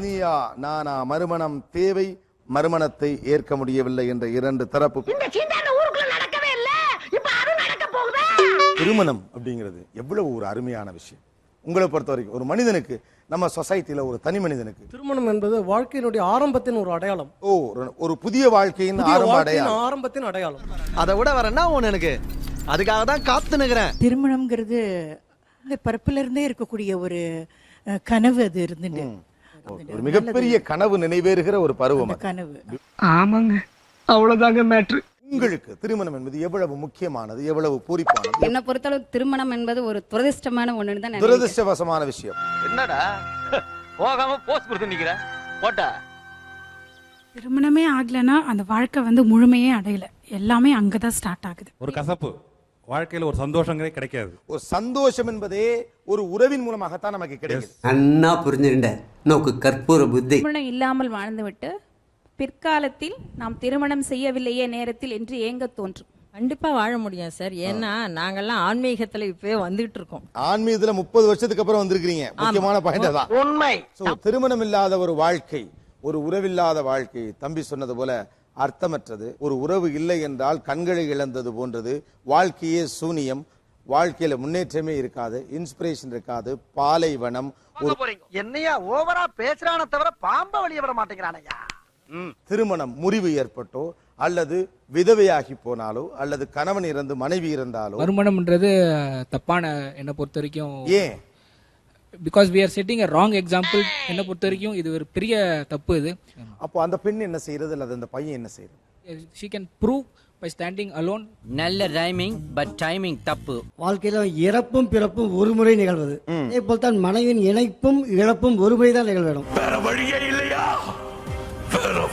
நீயா நானா மறுமணம் தேவை மறுமணத்தை ஏற்க முடியவில்லை என்ற இரண்டு தரப்பு இந்த சீண்டாண்ட ஊருக்குள்ள நடக்கவே இல்ல. இப்ப அது நடக்க போகுதா? திருமணம் அப்படிங்கிறது எவ்வளவு ஒரு அருமையான விஷயம். உங்களை பொறுத்த வரைக்கும் ஒரு மனிதனுக்கு நம்ம சொசைட்டில ஒரு தனி மனிதனுக்கு திருமணம் என்பது வாழ்க்கையினுடைய ஆரம்பத்தின் ஒரு அடையாளம். ஓ ஒரு- ஒரு புதிய வாழ்க்கையின் ஆரம்ப ஆரம்பத்தின் அடையாளம். அதை விட வேற என்ன ஒண்ணு எனக்கு? அதுக்காக தான் காத்து நிக்கிறேன் திருமணம்ங்கிறது இந்த பிறப்புல இருந்தே இருக்கக்கூடிய ஒரு கனவு அது இருந்துட்டு. ஒரு மிகப்பெரிய கனவு நினைவேறுகிற ஒரு பருவம். கனவு. ஆமாங்க. அவ்வளவுதாங்க மேட்ரு உங்களுக்கு திருமணம் என்பது எவ்வளவு முக்கியமானது எவ்வளவு பூரிப்பானது? என்னை பொறுத்தளவு திருமணம் என்பது ஒரு துரதிர்ஷ்டமான ஒண்ணுன்னு தான் நினைக்கிறேன். துரதிருஷ்டவசமான விஷயம். என்னடா? போகாம போஸ்ட் கொடுத்து நிக்கிற? போட்டா? திருமணமே ஆகலைன்னா அந்த வாழ்க்கை வந்து முழுமையே அடையல. எல்லாமே அங்கதான் ஸ்டார்ட் ஆகுது. ஒரு கசப்பு. வாழ்க்கையில ஒரு சந்தோஷங்களே கிடைக்காது. ஒரு சந்தோஷம் என்பதே ஒரு உறவின் மூலமாகத்தான் நமக்கு கிடைக்குது. அண்ணா புரிஞ்சுருண்ட நோக்கு கற்பூர புத்தி. திருமணம் இல்லாமல் வாழ்ந்துவிட்டு பிற்காலத்தில் நாம் திருமணம் செய்யவில்லையே நேரத்தில் என்று ஏங்க தோன்றும். கண்டிப்பா வாழ முடியும் சார். ஏன்னா நாங்கெல்லாம் ஆன்மீகத்துல இப்பவே வந்துகிட்டு இருக்கோம் ஆன்மீகத்துல முப்பது வருஷத்துக்கு அப்புறம் வந்திருக்கிறீங்க. முக்கியமான பாயிண்ட் தான் உண்மை. திருமணம் இல்லாத ஒரு வாழ்க்கை ஒரு உறவில்லாத வாழ்க்கை தம்பி சொன்னது போல அர்த்தமற்றது. ஒரு உறவு இல்லை என்றால் கண்களை இழந்தது போன்றது. வாழ்க்கையே சூனியம். வாழ்க்கையில முன்னேற்றமே இருக்காது. இன்ஸ்பிரேஷன் இருக்காது. பாலைவனம். ஒரு என்னையா ஓவரா பேசுறான தவிர பாம்ப வெளிய வர மாட்டேங்கிறானையா? திருமணம் முறிவு ஏற்பட்டோ அல்லது விதவையாகி போனாலோ அல்லது கணவன் இறந்து மனைவி இறந்தாலோ மறுமணம்ன்றது தப்பான என்னை பொறுத்த வரைக்கும் ஏன்? Because we are setting a wrong example என்னை பொறுத்த வரைக்கும் இது ஒரு பெரிய தப்பு இது. அப்போ அந்த பெண் என்ன செய்யறது? அல்லது அந்த பையன் என்ன செய்யறது? She can prove by standing alone நல்ல ரைமிங் பட் டைமிங் தப்பு. வாழ்க்கையில இறப்பும் பிறப்பும் ஒரு முறை நிகழ்வது. அதே போல் தான் மனைவியின் இணைப்பும் இழப்பும் ஒரு முறை தான் நிகழ வேண்டும்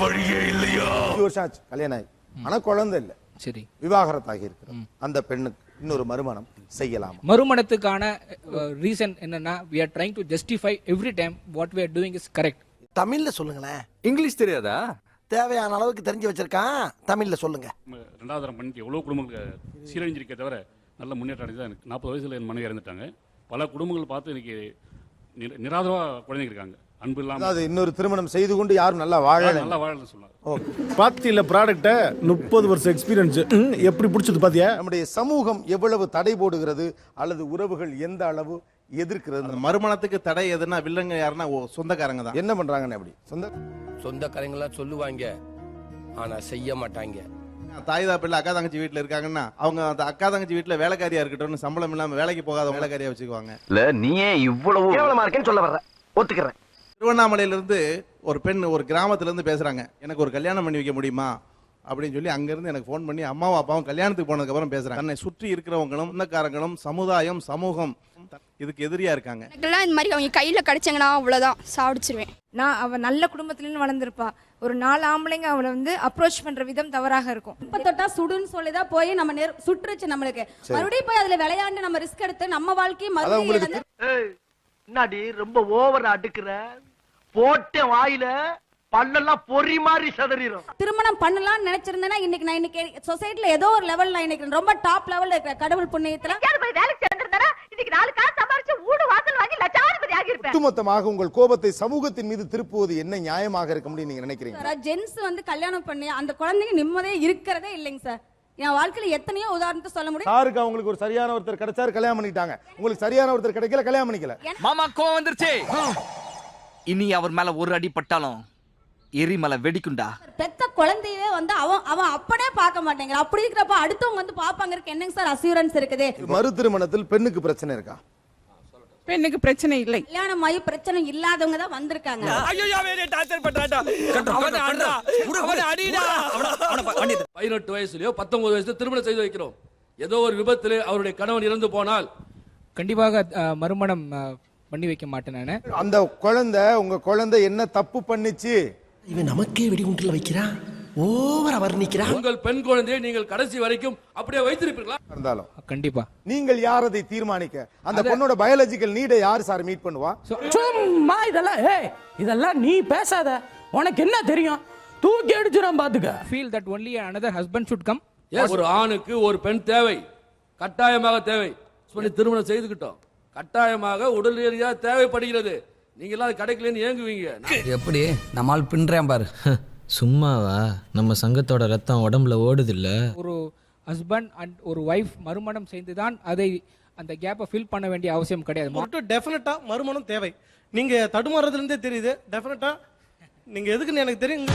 அஞ்சு வருஷம் ஆச்சு கல்யாணம் ஆகி. ஆனா குழந்தை இல்ல. சரி. விவாகரத்தாகி இருக்கிறது அந்த பெண்ணுக்கு. இன்னொரு மறுமணம் செய்யலாம். மறுமணத்துக்கான ரீசன் என்னன்னா we are trying to justify every time what we are doing is correct. தமிழ்ல சொல்லுங்களேன். இங்கிலீஷ் தெரியாதா? தேவையான அளவுக்கு தெரிஞ்சு வச்சிருக்கான். தமிழ்ல சொல்லுங்க. ரெண்டாவது தரம் பண்ணிட்டு எவ்வளோ குடும்பங்கள் சீரழிஞ்சிருக்கே தவிர நல்ல முன்னேற்றம் அடைஞ்சு தான் எனக்கு. நாற்பது வயசுல என் மனைவி இறந்துட்டாங்க. பல குடும்பங்கள் பார்த்து இன்னைக்கு நிர- நிராதரவா குழந்தைங்க இருக்காங்க. அன்பு இல்லாம அதாவது இன்னொரு திருமணம் செய்து கொண்டு யாரும் நல்லா வாழல. நல்லா வாழணும்னு சொன்னாங்க பாத்தியில ப்ராடக்ட்ட முப்பது வருஷம் எக்ஸ்பீரியன்ஸ் எப்படி பிடிச்சது பாத்தியா? நம்முடைய சமூகம் எவ்வளவு தடை போடுகிறது அல்லது உறவுகள் எந்த அளவு எதிர்க்கிறது? மறுமணத்துக்கு தடை எதுனா வில்லங்க யாருன்னா சொந்தக்காரங்க தான். என்ன பண்றாங்கன்னு அப்படி? சொந்த சொந்தக்காரங்களாம் சொல்லுவாங்க ஆனா செய்ய மாட்டாங்க. தாய் தாப்பிள்ள அக்கா தங்கச்சி வீட்டுல இருக்காங்கன்னா அவங்க அந்த அக்கா தங்கச்சி வீட்டுல வேலைக்காரியா இருக்கட்டும்னு சம்பளம் இல்லாம வேலைக்கு போகாத வேலைக்காரியா வச்சுக்குவாங்க. இல்ல நீயே இவ்வளவு கேவலமா இருக்கேன்னு சொல்ல வர்ற. ஒத்துக்கிறேன். திருவண்ணாமலையில இருந்து ஒரு பெண் ஒரு கிராமத்துல இருந்து பேசுறாங்க எனக்கு ஒரு கல்யாணம் பண்ணி வைக்க முடியுமா? அப்படின்னு சொல்லி அங்க இருந்து எனக்கு ஃபோன் பண்ணி அம்மாவும் அப்பாவும் கல்யாணத்துக்கு போனதுக்கு அப்புறம் பேசுறாங்க. தன்னை சுற்றி இருக்கிறவங்களும் சொந்தக்காரங்களும் சமுதாயம் சமூகம் இதுக்கு எதிரியா இருக்காங்க. எனக்கெல்லாம் இந்த மாதிரி அவங்க கையில கிடைச்சாங்கன்னா அவ்வளவுதான் சாப்பிடுச்சிருவேன் நான் அவ நல்ல குடும்பத்துல வளர்ந்துருப்பா. ஒரு நாலு ஆம்பளைங்க அவளை வந்து அப்ரோச் பண்ற விதம் தவறாக இருக்கும். இப்ப தொட்டா சுடுன்னு சொல்லிதான் போய் நம்ம நெரு- சுட்டுருச்சு நம்மளுக்கு. மறுபடியும் போய் அதுல விளையாண்டு நம்ம ரிஸ்க் எடுத்து நம்ம வாழ்க்கையை மறுபடியும் ரொம்ப ஓவர் அடுக்குற? போட்ட வாயில பல்லெல்லாம் பொறி மாதிரி சதறிடும் திருமணம் பண்ணலாம்னு நினைச்சிருந்தேன்னா இன்னைக்கு நான் இன்னைக்கு சொசைட்டில ஏதோ ஒரு லெவல்ல இன்னைக்கு ரொம்ப டாப் லெவல்ல இருக்கிற கடவுள் புண்ணியத்துல போய் வேலைக்கு சேர்ந்திருந்தானா? இன்னைக்கு நாலு காசு சம்பாரிச்சு வீடு வாசல் வாங்கி லட்சாதிபதி ஆகியிருப்பேன். ஒட்டுமொத்தமாக உங்கள் கோபத்தை சமூகத்தின் மீது திருப்புவது என்ன நியாயமாக இருக்க முடியும் நீங்க நினைக்கிறீங்க? ஜென்ஸ் வந்து கல்யாணம் பண்ணி அந்த குழந்தைங்க நிம்மதியே இருக்கிறதே இல்லைங்க சார் என் வாழ்க்கையில எத்தனையோ உதாரணத்தை சொல்ல முடியும்? சாருக்கு அவங்களுக்கு ஒரு சரியான ஒருத்தர் கிடைச்சாரு கல்யாணம் பண்ணிட்டாங்க. உங்களுக்கு சரியான ஒருத்தர் கிடைக்கல கல்யாணம் பண்ணிக்கல. மாமா கோவம் வந்துருச்சு. இனி அவர் மேல ஒரு அடி பட்டாலும் எரிமலை வெடிக்குண்டா பெத்த குழந்தையவே வந்து அவன் அவன் அப்பனே பார்க்க மாட்டேங்கிற அப்படி இருக்கிறப்ப அடுத்தவங்க வந்து பாப்பாங்க இருக்கு என்னங்க சார் அசூரன்ஸ் இருக்குது? மறு திருமணத்தில் பெண்ணுக்கு பிரச்சனை இருக்கா? பெண்ணுக்கு பிரச்சனை இல்லை. கல்யாணம் ஆகி பிரச்சனை இல்லாதவங்க தான் வந்திருக்காங்க. பதினெட்டு வயசுலயோ பத்தொன்பது வயசுல திருமணம் செய்து வைக்கிறோம். ஏதோ ஒரு விபத்திலே அவருடைய கணவன் இறந்து போனால் கண்டிப்பாக மறுமணம் பண்ணி வைக்க மாட்டேன் நான். அந்த குழந்தை உங்க குழந்தை என்ன தப்பு பண்ணுச்சு? இவன் நமக்கே வெடிகுண்டுல வைக்கிறான் ஓவரா வர்ணிக்கிறான் உங்கள் பெண் குழந்தையை நீங்கள் கடைசி வரைக்கும் அப்படியே வைத்திருப்பீர்களா? இருந்தாலும் கண்டிப்பா. நீங்கள் யார் அதை தீர்மானிக்க? அந்த பொண்ணோட பயாலஜிக்கல் நீடை யார் சார் மீட் பண்ணுவா? சும்மா இதெல்லாம் ஏய் இதெல்லாம் நீ பேசாத. உனக்கு என்ன தெரியும்? தூக்கி அடிச்சிடும் பாத்துக்க. Feel that only another husband should come ஒரு ஆணுக்கு ஒரு பெண் தேவை. கட்டாயமாக தேவை. சொல்லி திருமணம் செய்துக்கிட்டோம். கட்டாயமாக உடல் ரீதியாக தேவைப்படுகிறது. நீங்க எல்லாம் அது கிடைக்கலன்னு ஏங்குவீங்க. எப்படி? நம்மால் பின்றேன் பாரு. சும்மாவா? நம்ம சங்கத்தோட ரத்தம் உடம்புல ஓடுது இல்ல ஒரு ஹஸ்பண்ட் அண்ட் ஒரு ஒய்ஃப் மறுமணம் செய்து தான் அதை அந்த கேப்பை ஃபில் பண்ண வேண்டிய அவசியம் கிடையாது. மட்டும் டெஃபினட்டா மறுமணம் தேவை. நீங்க தடுமாறதுல இருந்தே தெரியுது டெஃபினட்டா நீங்க எதுக்குன்னு எனக்கு தெரியும்